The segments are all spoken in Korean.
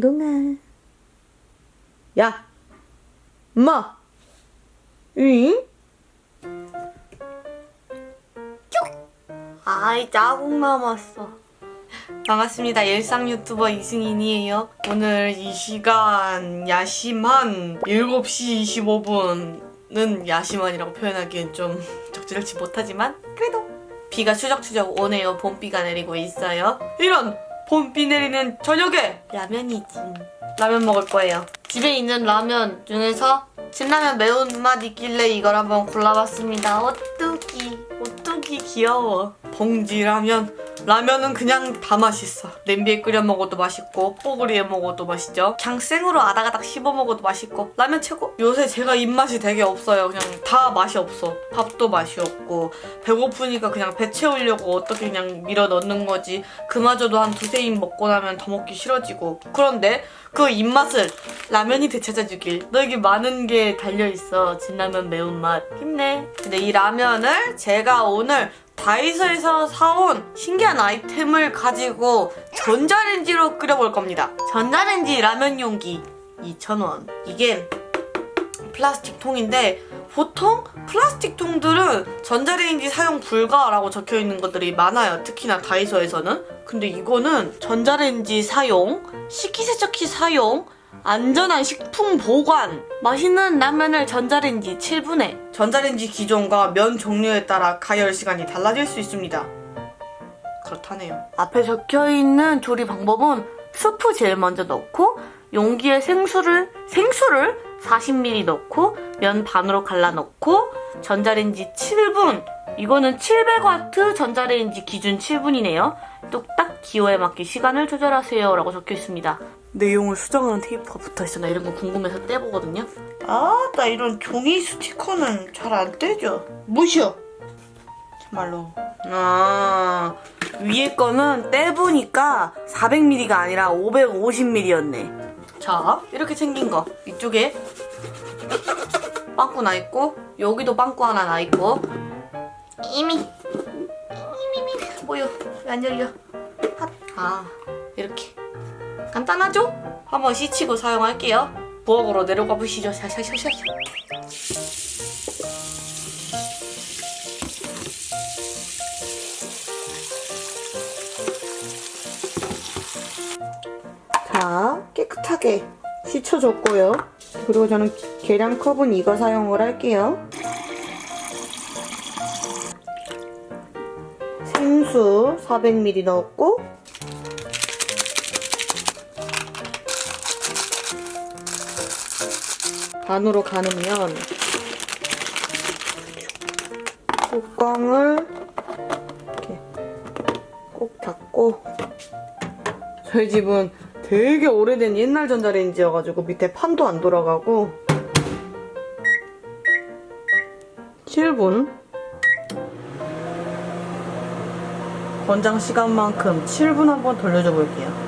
동동아. 야! 엄마! 응? 아이, 짜증 남았어. 반갑습니다. 일상 유튜버 이승인이에요. 오늘 이 시간 야심한 7시 25분은 야심한이라고 표현하기엔 좀 적절치 못하지만 그래도 비가 추적추적 오네요. 봄비가 내리고 있어요. 이런 봄비 내리는 저녁에 라면이지. 라면 먹을 거예요. 집에 있는 라면 중에서 진라면 매운맛 있길래 이걸 한번 골라봤습니다. 오뚜기, 오뚜기 귀여워. 봉지 라면. 라면은 그냥 다 맛있어. 냄비에 끓여 먹어도 맛있고 뽀글이에 먹어도 맛있죠. 그냥 생으로 아다가닥 씹어 먹어도 맛있고 라면 최고. 요새 제가 입맛이 되게 없어요. 그냥 다 맛이 없어. 밥도 맛이 없고 배고프니까 그냥 배 채우려고 어떻게 그냥 밀어 넣는 거지. 그마저도 한 두세 입 먹고 나면 더 먹기 싫어지고. 그런데 그 입맛을 라면이 되찾아주길. 너에게 많은 게 달려있어. 진라면 매운맛. 힘내. 근데 이 라면을 제가 오늘 다이소에서 사온 신기한 아이템을 가지고 전자레인지로 끓여볼 겁니다. 전자레인지 라면 용기 2,000원. 이게 플라스틱 통인데 보통 플라스틱 통들은 전자레인지 사용 불가라고 적혀 있는 것들이 많아요. 특히나 다이소에서는. 근데 이거는 전자레인지 사용, 식기세척기 사용, 안전한 식품 보관, 맛있는 라면을 전자레인지 7분에 전자레인지 기종과 면 종류에 따라 가열 시간이 달라질 수 있습니다. 그렇다네요. 앞에 적혀 있는 조리 방법은 수프 제일 먼저 넣고 용기에 생수를 생수를 40ml 넣고 면 반으로 갈라 넣고 전자레인지 7분. 이거는 700와트 전자레인지 기준 7분이네요. 뚝딱 기호에 맞게 시간을 조절하세요 라고 적혀 있습니다. 내용을 수정하는 테이프가 붙어 있어. 나 이런 거 궁금해서 떼보거든요. 아, 나 이런 종이 스티커는 잘 안 떼죠. 무시어. 정말로. 아, 위에 거는 떼보니까 400ml가 아니라 550ml였네. 자, 이렇게 생긴 거. 이쪽에 빵꾸 나 있고, 여기도 빵꾸 하나 나 있고. 이미, 이미, 뭐요? 왜안 열려? 핫. 아, 이렇게. 간단하죠? 한번 씻히고 사용할게요. 부엌으로 내려가 보시죠. 샤샤샤샤. 자, 깨끗하게 씻혀줬고요. 그리고 저는 계량컵은 이거 사용을 할게요. 생수 400ml 넣었고 반으로 가누면 뚜껑을 이렇게 꼭 닫고 저희 집은 되게 오래된 옛날 전자레인지여가지고 밑에 판도 안 돌아가고 7분 권장 시간만큼 7분 한번 돌려줘 볼게요.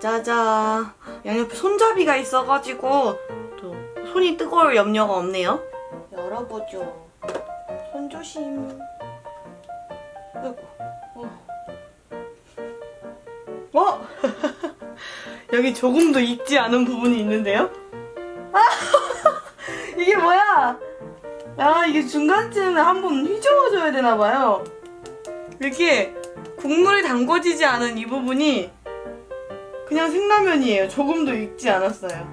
짜자자 양옆에 손잡이가 있어가지고 또 손이 뜨거울 염려가 없네요. 열어보죠. 손 조심. 아이고. 어, 어? 여기 조금도 익지 않은 부분이 있는데요? 아, 이게 뭐야? 야 이게 중간쯤에 한번 휘저어줘야 되나봐요. 이렇게 국물이 담궈지지 않은 이 부분이 그냥 생라면이에요. 조금도 익지 않았어요.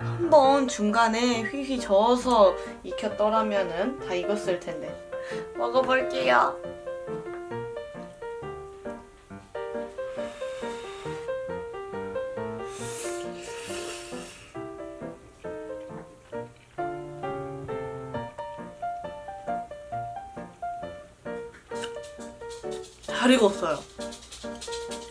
한번 중간에 휘휘 저어서 익혔더라면은 다 익었을 텐데. 먹어볼게요. 잘 익었어요.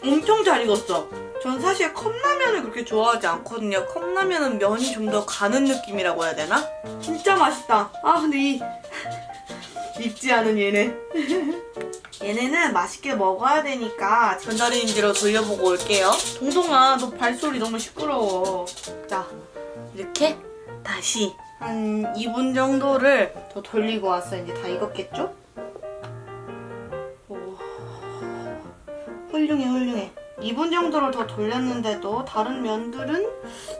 엄청 잘 익었어. 전 사실 컵라면을 그렇게 좋아하지 않거든요. 컵라면은 면이 좀 더 가는 느낌이라고 해야 되나? 진짜 맛있다. 아 근데 이 익지 않은 얘네. 얘네는 맛있게 먹어야 되니까 전자레인지로 돌려보고 올게요. 동동아, 너 발소리 너무 시끄러워. 자, 이렇게 다시 한 2분 정도를 더 돌리고 왔어. 이제 다 익었겠죠? 훌륭해, 훌륭해. 2분 정도를 더 돌렸는데도 다른 면들은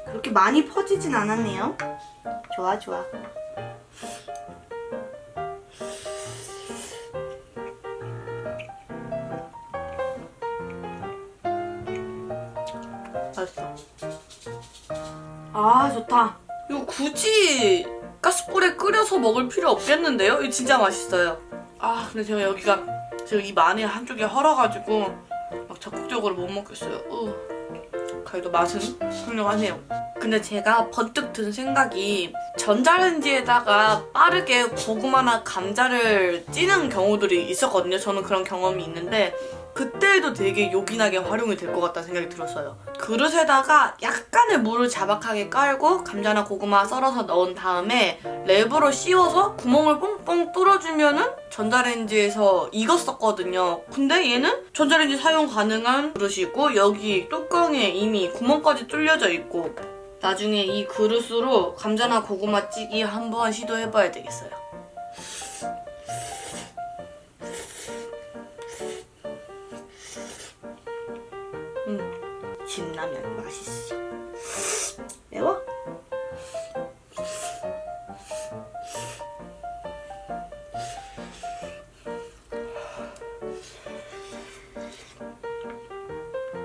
그렇게 많이 퍼지진 않았네요. 좋아, 좋아. 맛있어. 아, 좋다. 이거 굳이 가스불에 끓여서 먹을 필요 없겠는데요? 이거 진짜 맛있어요. 아, 근데 제가 여기가 지금 이 마늘 한쪽이 헐어가지고 막 적극적으로 못 먹겠어요. 어. 그래도 맛은 훌륭하네요. 근데 제가 번뜩 든 생각이 전자레인지에다가 빠르게 고구마나 감자를 찌는 경우들이 있었거든요. 저는 그런 경험이 있는데 그때도 되게 요긴하게 활용이 될 것 같다는 생각이 들었어요. 그릇에다가 약간의 물을 자박하게 깔고 감자나 고구마 썰어서 넣은 다음에 랩으로 씌워서 구멍을 뽕뽕 뚫어주면은 전자레인지에서 익었었거든요. 근데 얘는 전자레인지 사용 가능한 그릇이고 여기 뚜껑에 이미 구멍까지 뚫려져 있고 나중에 이 그릇으로 감자나 고구마 찌기 한번 시도해봐야 되겠어요. 진라면 맛있어. 매워?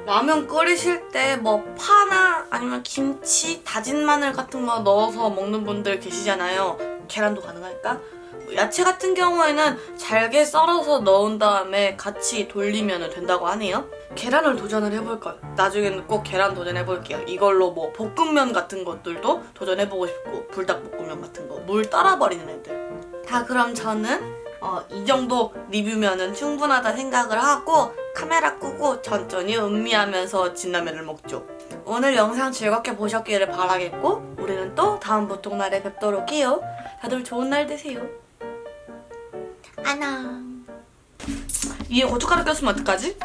라면 끓이실 때 뭐 파나 아니면 김치, 다진 마늘 같은 거 넣어서 먹는 분들 계시잖아요. 계란도 가능할까? 뭐 야채 같은 경우에는 잘게 썰어서 넣은 다음에 같이 돌리면 된다고 하네요. 계란을 도전을 해볼까요? 나중에는 꼭 계란 도전해볼게요. 이걸로 뭐 볶음면 같은 것들도 도전해보고 싶고 불닭볶음면 같은 거 물 따라버리는 애들. 다 그럼 저는 어, 이 정도 리뷰면은 충분하다 생각을 하고 카메라 끄고 천천히 음미하면서 진라면을 먹죠. 오늘 영상 즐겁게 보셨기를 바라겠고 우리는 또 다음 보통날에 뵙도록 해요. 다들 좋은 날 되세요. 안녕. 위에 고춧가루 꼈으면 어떡하지?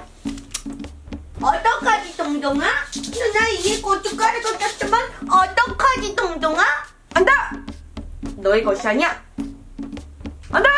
어떡하지 동동아? 누나 이게 고춧가루가 꼈지만 어떡하지 동동아? 안다! 너의 것이 아니야! 안다!